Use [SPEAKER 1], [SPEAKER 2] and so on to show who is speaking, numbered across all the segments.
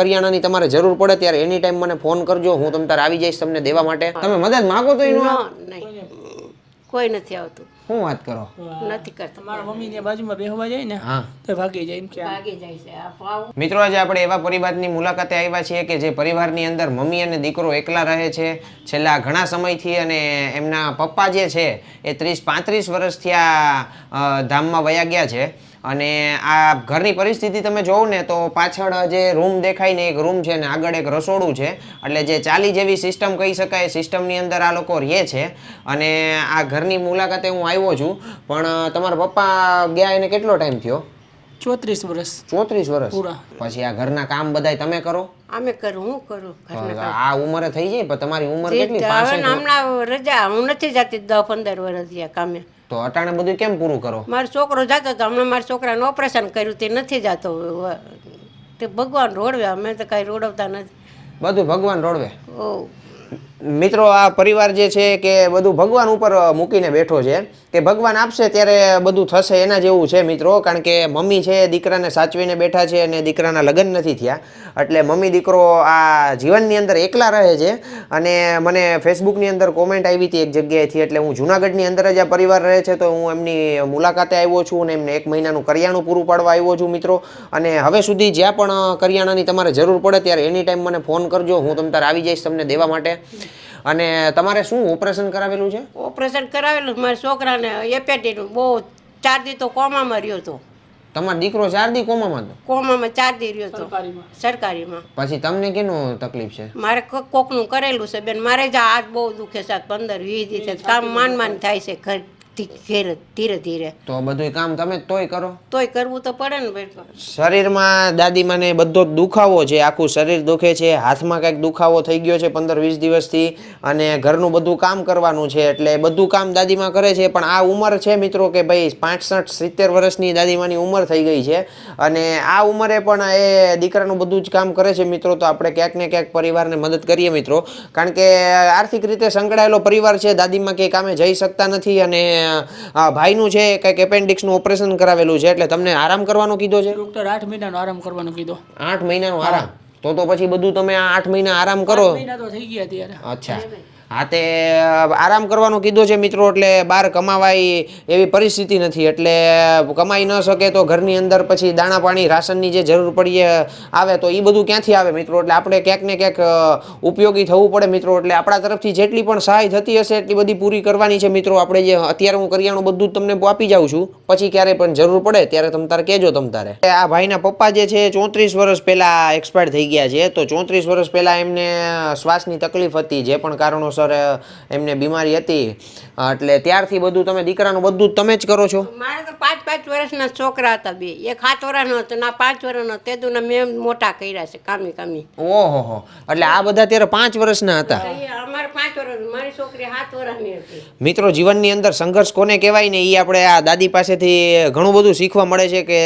[SPEAKER 1] કરિયાણાની તમારે જરૂર પડે ત્યારે એની ટાઈમ મને ફોન કરજો હું તમ તારે આવી જઈશ તમને દેવા માટે. તમે મદદ માગો તો એનું
[SPEAKER 2] નહીં. કોઈ નથી આવતું.
[SPEAKER 1] શું વાત કરો?
[SPEAKER 2] નથી કરતા.
[SPEAKER 3] મારા મમ્મી ને બાજુમાં બેહવા જાય ને
[SPEAKER 1] હા.
[SPEAKER 3] તો ભાગી જાય એમ કે
[SPEAKER 2] ભાગી જાય છે. આ
[SPEAKER 1] મિત્રો આજે આપણે એવા પરિવારની મુલાકાતે આવ્યા છીએ કે જે પરિવારની અંદર મમ્મી અને દીકરો એકલા રહે છે. છેલ્લા ઘણા સમયથી અને એમના પપ્પા જે છે એ ત્રીસ પાંત્રીસ વર્ષથી આ ધામમાં વયા ગયા છે. અને આ ઘરની પરિસ્થિતિ તમે જોવો ને તો પાછળ જે રૂમ દેખાય ને એક રૂમ છે ને આગળ એક રસોડું છે. એટલે જે ચાલી જેવી સિસ્ટમ કહી શકાય સિસ્ટમની અંદર આ લોકો રહે છે. અને આ ઘરની મુલાકાતે હું આવ્યો છું. પણ તમારા પપ્પા ગયા એને કેટલો ટાઈમ થયો?
[SPEAKER 3] ચોત્રીસ વર્ષ.
[SPEAKER 1] ચોત્રીસ વર્ષ?
[SPEAKER 3] પૂરા.
[SPEAKER 1] પછી આ ઘરના કામ બધાય તમે કરો?
[SPEAKER 2] અમે કરું હું કરું ઘરના
[SPEAKER 1] આ ઉંમરે થઈ જાય પણ તમારી ઉંમર. કેટલી?
[SPEAKER 2] હવે હમણાં રજા હું નથી જતી દસ પંદર વર્ષ થયા કામે.
[SPEAKER 1] તો અટાણે બધું કેમ પૂરું કરો?
[SPEAKER 2] મારો છોકરો જતો હતો હમણાં મારા છોકરાનું ઓપરેશન કર્યું તે નથી જતો. તે ભગવાન રોડવે અમે તો કાંઈ રોડવતા નથી.
[SPEAKER 1] બધું ભગવાન રોડવે
[SPEAKER 2] ઓ.
[SPEAKER 1] મિત્રો, આ પરિવાર જે છે કે બધું ભગવાન ઉપર મૂકીને બેઠો છે, કે ભગવાન આપશે ત્યારે બધું થશે એના જેવું છે મિત્રો, કારણ કે મમ્મી છે, દીકરાને સાચવીને બેઠા છે અને દીકરાના લગ્ન નથી થયા. એટલે મમ્મી દીકરો આ જીવનની અંદર એકલા રહે છે અને મને ફેસબુકની અંદર કોમેન્ટ આવી હતી એક જગ્યાએથી, એટલે હું જુનાગઢની અંદર જ આ પરિવાર રહે છે, તો હું એમની મુલાકાતે આવ્યો છું અને એમને એક મહિનાનું કરિયાણું પૂરું પાડવા આવ્યો છું મિત્રો. અને હવે સુધી જ્યાં પણ કરિયાણાની તમારે જરૂર પડે, ત્યારે એની ટાઈમ મને ફોન કરજો, હું તમ તારે આવી જઈશ તમને દેવા માટે. અને તમારે શું ઓપરેશન કરાવેલું છે?
[SPEAKER 2] ઓપરેશન કરાવેલું મારા છોકરાને એપેટીનું બહુ ચાર દી તો કોમામાં રહ્યો હતો.
[SPEAKER 1] તમારો દીકરો ચાર દી કોમામાં હતો?
[SPEAKER 2] કોમામાં ચાર દી રહ્યો હતો.
[SPEAKER 3] સરકારીમાં.
[SPEAKER 2] સરકારીમાં.
[SPEAKER 1] પછી તમને કેનું તકલીફ છે?
[SPEAKER 2] મારે કોક- કોકનું કરેલું છે બેન. મારે જ હાથ બહુ દુખે છે પંદર વીસ દિવસે કામ માન માન થાય છે ઘર. ઘેર ધીરે ધીરે.
[SPEAKER 1] તો બધું કામ તમે તોય કરો.
[SPEAKER 2] તોય કરવું તો પડે ને બેન
[SPEAKER 1] શરીરમાં દાદીમાને બધો જ દુખાવો છે આખું શરીર દુખે છે હાથમાં કંઈક દુખાવો થઈ ગયો છે પંદર વીસ દિવસથી અને ઘરનું બધું કામ કરવાનું છે એટલે બધું કામ દાદીમાં કરે છે પણ આ ઉંમર છે મિત્રો કે ભાઈ પાંસઠ સિત્તેર વર્ષની દાદીમાની ઉંમર થઈ ગઈ છે અને આ ઉંમરે પણ એ દીકરાનું બધું જ કામ કરે છે મિત્રો તો આપણે ક્યાંક ને ક્યાંક પરિવારને મદદ કરીએ મિત્રો. કારણ કે આર્થિક રીતે સંકળાયેલો પરિવાર છે દાદીમાં કંઈ કામે જઈ શકતા નથી અને ભાઈનું છે કંઈક એપેન્ડિક્સનું ઓપરેશન કરાવેલું છે એટલે તમને આરામ કરવાનો કીધો છે?
[SPEAKER 3] ડૉક્ટર આઠ મહિનાનો આરામ કરવાનો કીધો.
[SPEAKER 1] આઠ મહિનાનો આરામ? તો તો પછી બધું તમે આ આઠ મહિના આરામ કરો.
[SPEAKER 3] મહિના તો થઈ ગયા ત્યારે
[SPEAKER 1] અચ્છા. હા, તે આરામ કરવાનો કીધો છે મિત્રો, એટલે બહાર કમાવાય એવી પરિસ્થિતિ નથી. એટલે કમાઈ ન શકે તો ઘરની અંદર પછી દાણા પાણી, રાશનની જે જરૂર પડીએ, આવે તો એ બધું ક્યાંથી આવે મિત્રો? એટલે આપણે ક્યાંક ને ક્યાંક ઉપયોગી થવું પડે મિત્રો. એટલે આપણા તરફથી જેટલી પણ સહાય થતી હશે, એટલી બધી પૂરી કરવાની છે મિત્રો. આપણે જે અત્યારે હું કરિયાણું બધું જ તમને આપી જાઉં છું. પછી ક્યારે પણ જરૂર પડે, ત્યારે તમ તારે કહેજો તમ તારે. આ ભાઈના પપ્પા જે છે ચોત્રીસ વર્ષ પહેલાં એક્સપાયર થઈ ગયા છે. તો ચોત્રીસ વર્ષ પહેલાં એમને શ્વાસની તકલીફ હતી, જે પણ કારણોસર અ, એમને બીમારી હતી. એટલે ત્યારથી બધું તમે દીકરાનું બધું તમે જ કરો છો?
[SPEAKER 2] મારે તો પાંચ પાંચ વર્ષના છોકરા હતા બે. એક સાત વર્ષનો હતો ના પાંચ વર્ષનો. તે દુના મેં મોટા કર્યા છે કામી કામી.
[SPEAKER 1] ઓહો હો. એટલે આ બધા ત્યારે પાંચ વર્ષના હતા?
[SPEAKER 2] અમારે પાંચ વર્ષ મારી છોકરી સાત વર્ષની હતી.
[SPEAKER 1] મિત્રો જીવનની અંદર સંઘર્ષ કોને કહેવાય ને એ આપણે આ દાદી પાસેથી ઘણું બધું શીખવા મળે છે કે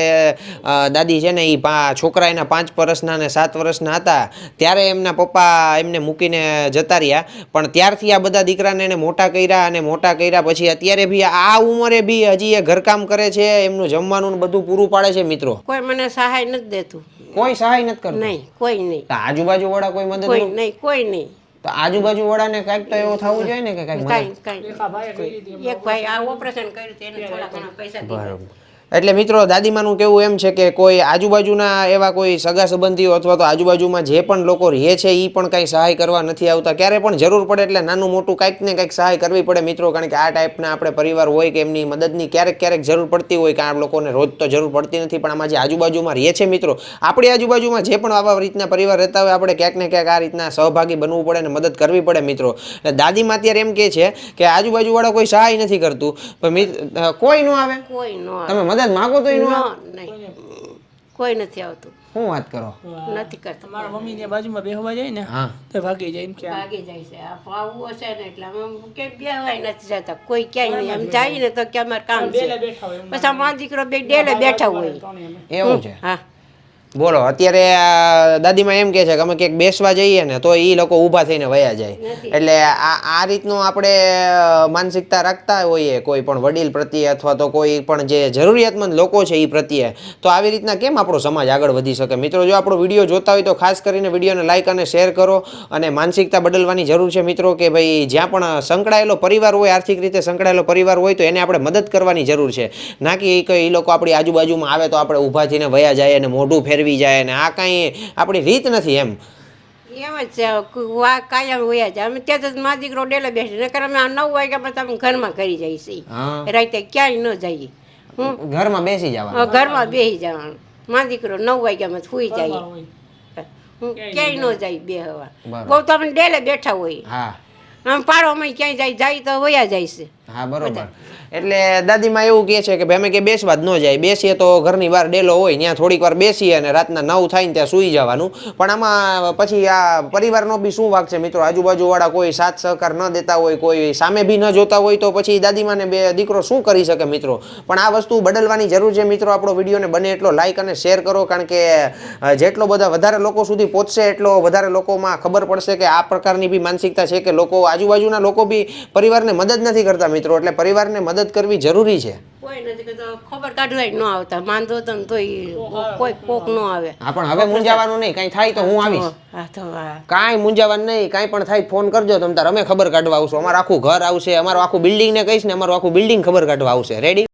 [SPEAKER 1] દાદી છે ને એ છોકરા એના પાંચ વર્ષના ને સાત વર્ષના હતા. ત્યારે એમના પપ્પા એમને મૂકીને જતા રહ્યા. પણ ત્યારથી આ બધા દીકરાને એને મોટા કર્યા અને મોટા કર્યા પછી અત્યારે બી આ ઉંમરે બી હજી એ ઘરકામ કરે છે એમનું જમવાનું બધું પૂરું પાડે છે મિત્રો?
[SPEAKER 2] કોઈ મને સહાય નથી દેતું.
[SPEAKER 1] કોઈ સહાય નથી કરતું?
[SPEAKER 2] નહીં કોઈ નહીં.
[SPEAKER 1] તો આજુબાજુ વાળા કોઈ મદદ
[SPEAKER 2] કોઈ નહીં કોઈ નહીં.
[SPEAKER 1] તો આજુબાજુ વાળાને કાંઈક તો એવું થવું જોઈએ ને કે કાંઈક
[SPEAKER 2] એક ભાઈ આ ઓપરેશન કર્યું તેને થોડા ઘણા પૈસા
[SPEAKER 1] બરાબર. એટલે મિત્રો દાદીમાનું કેવું એમ છે કે કોઈ આજુબાજુના એવા કોઈ સગા સંબંધીઓ અથવા તો આજુબાજુમાં જે પણ લોકો રહે છે એ પણ કાંઈ સહાય કરવા નથી આવતા. ક્યારે પણ જરૂર પડે એટલે નાનું મોટું કાંઈક ને કાંઈક સહાય કરવી પડે મિત્રો કારણ કે આ ટાઈપના આપણે પરિવાર હોય કે એમની મદદની ક્યારેક ક્યારેક જરૂર પડતી હોય કે આ લોકોને રોજ તો જરૂર પડતી નથી પણ આમાં જે આજુબાજુમાં રહે છે મિત્રો આપણી આજુબાજુમાં જે પણ આવા રીતના પરિવાર રહેતા હોય આપણે ક્યાંક ને ક્યાંક આ રીતના સહભાગી બનવું પડે અને મદદ કરવી પડે મિત્રો. એટલે દાદીમાં અત્યારે એમ કહે છે કે આજુબાજુવાળા કોઈ સહાય નથી કરતું. પણ કોઈ ન આવે?
[SPEAKER 2] કોઈ નો
[SPEAKER 1] તમે મદદ માંગો તો એનું
[SPEAKER 2] નહીં. કોઈ નથી આવતું.
[SPEAKER 1] શું વાત કરો?
[SPEAKER 2] નથી કરતો.
[SPEAKER 3] મારા મમ્મી ને બાજુમાં બેહવા જાય ને
[SPEAKER 1] હા.
[SPEAKER 3] તો ભાગી જાય એમ કે.
[SPEAKER 2] ભાગી જાય છે. આ પાવું હશે ને એટલે અમે કે બેહવાય નથી જતા. કોઈ ક્યાંય નહીં. આમ જાય ને તો કે અમારે કામ છે.
[SPEAKER 3] ડેલે બેઠા હોય એમ.
[SPEAKER 2] પછી આ મા દીકરો બે ડેલે બેઠા હોય.
[SPEAKER 1] એવું છે.
[SPEAKER 2] હા.
[SPEAKER 1] બોલો અત્યારે આ દાદીમાં એમ કે છે કે અમે ક્યાંક બેસવા જઈએ ને તો એ લોકો ઊભા થઈને વયા જાય. એટલે આ આ રીતનું આપણે માનસિકતા રાખતા હોઈએ કોઈ પણ વડીલ પ્રત્યે અથવા તો કોઈ પણ જે જરૂરિયાતમંદ લોકો છે એ પ્રત્યે. તો આવી રીતના કેમ આપણો સમાજ આગળ વધી શકે? મિત્રો જો આપણો વીડિયો જોતા હોય તો ખાસ કરીને વિડીયોને લાઈક અને શેર કરો અને માનસિકતા બદલવાની જરૂર છે મિત્રો કે ભાઈ જ્યાં પણ સંકળાયેલો પરિવાર હોય આર્થિક રીતે સંકળાયેલો પરિવાર હોય તો એને આપણે મદદ કરવાની જરૂર છે. ના કે એ એ લોકો આપણી આજુબાજુમાં આવે તો આપણે ઊભા થઈને વયા જાય અને મોઢું ફેરવી જાય ને આ કાંઈ આપણી રીત નથી એમ.
[SPEAKER 2] એમ જ છે વા કાયમ હોય છે અમે ત્યાં તો મારો દીકરો ડેલે બેસી નકર અમે આ નવ વાગ્યા પછી તમે ઘરમાં કરી જઈ છીએ. રાતે ક્યાંય ન જઈએ. હું
[SPEAKER 1] ઘરમાં બેસી જવાનું.
[SPEAKER 2] ઘરમાં બેસી જવાનું. મા દીકરો નવ વાગ્યામાં સુઈ જાય. હું ક્યાંય ન જાય. બે હવા. બહુ તો અમે ડેલે બેઠા હોય.
[SPEAKER 1] હા.
[SPEAKER 2] આમ અમે ક્યાંય જાય જાય તો વયા જાય છે.
[SPEAKER 1] હા બરોબર. એટલે દાદીમાં એવું કહે છે કે ભાઈ અમે કે બેસવા જ ન જાય. બેસીએ તો ઘરની બહાર ડેલો હોય ત્યાં થોડીક વાર બેસીએ અને રાતના નવ થાય ને ત્યાં સૂઈ જવાનું. પણ આમાં પછી આ પરિવારનો બી શું વાક છે મિત્રો? આજુબાજુવાળા કોઈ સાથ સહકાર ન દેતા હોય કોઈ સામે બી ન જોતા હોય તો પછી દાદીમાને બે દીકરો શું કરી શકે મિત્રો? પણ આ વસ્તુ બદલવાની જરૂર છે મિત્રો. આપણો વિડીયોને બને એટલો લાઈક અને શેર કરો કારણ કે જેટલો બધા વધારે લોકો સુધી પહોંચશે એટલો વધારે લોકોમાં ખબર પડશે કે આ પ્રકારની બી માનસિકતા છે કે લોકો આજુબાજુના લોકો બી પરિવારને મદદ નથી કરતા મિત્રો એટલે પરિવારને મદદ કરવી જરૂરી છે.
[SPEAKER 2] કોઈ નથી કહેતો ખબર કાઢવા ન આવતા માંદો તો કોઈ કોક ન આવે.
[SPEAKER 1] હા પણ હવે મૂંઝાવાનું નહીં કાંઈ થાય તો હું આવીશ. કાંઈ મૂંઝાવાનું નહીં કાંઈ પણ થાય ફોન કરજો તમ તાર અમે ખબર કાઢવા આવશું અમારું આખું ઘર આવશે અમારું આખું બિલ્ડિંગને કહીશ ને અમારું આખું બિલ્ડિંગ ખબર કાઢવા આવશે. રેડી